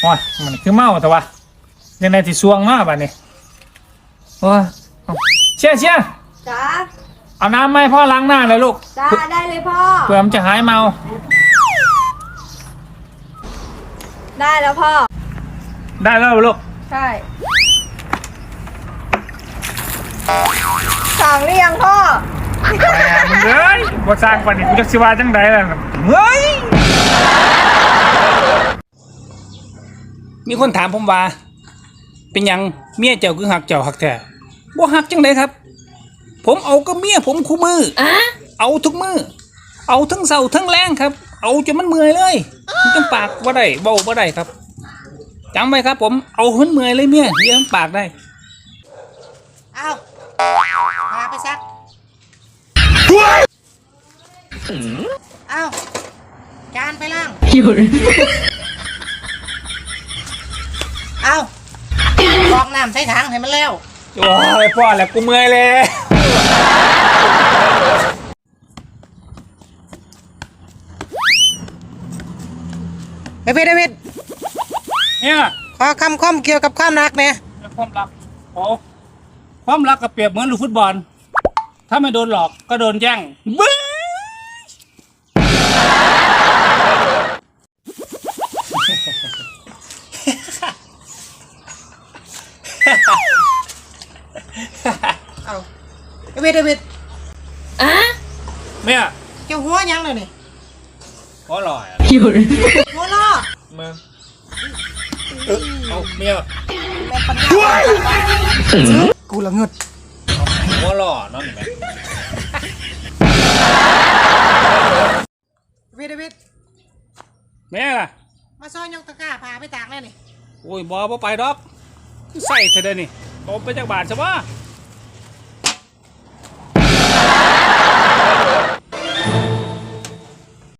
โอ้ยมันคือเมาแต่ว่ายังไงที่สวงมาบัดนี้โอ้ยเอาเชี่ยเชี่ยจ้าเอาน้ำมาให้พ่อล้างหน้าเลยลูก จ้าได้เลยพ่อเพื่อมันจะหายเมา ได้แล้วพ่อ ได้แล้วลูก ใช่สั่งหรือยังพ่อ แหมมึงเอ้ยบ่สร้างปานนี้กูจะสิว่าจังไดล่ะเฮ้ย มีคนถามผมว่า เป็นหยังเมียเจ้าคือหักเจ้าหักแท้บ่หักจังไดครับ ผมเอาก็เมียผมคู่มืออเอาทุกมือเอาทั้งเสาทั้งแรงครับ เอาจนมันเมื่อยเลยมันจังปากบ่ได้เว้าบ่ได้ครับจำไว้ครับ ผมเอาให้มันเมื่อยเลยเมียเดี๋ยวมันปากได้เอาพาไปซักเอาจานไปล่างเอากรอกน้ำใส่ถังให้มันแล้ว โอ้ยพ่อแหละกูเมื่อยเลยเฮ้ยพี่เดวิดเนี่ยขอคำคมเกี่ยวกับความรักเนี่ยความรักโอ้ความรักก็เปรียบเหมือนลูกฟุตบอล ถ้าไม่โดนหลอกก็โดนแย่งบึ้ย เฮ้ยพี่เดวิดเนี่ยเจ้าหัวยังเลยนี่ก็อร่อยอะหัวล้อมึงเออเอาเมียแม่ปัญญากูละเงึดหัวหล่อเนาะนี่แม่พี่เดวิดแม่ล่ะมาซอยยกตะกร้าพาไปตากแน่นี่โอ้ยบอบ่ไปดอกคือใส่เธอเด้อนี่ตบไปจากบาทใช่ปะ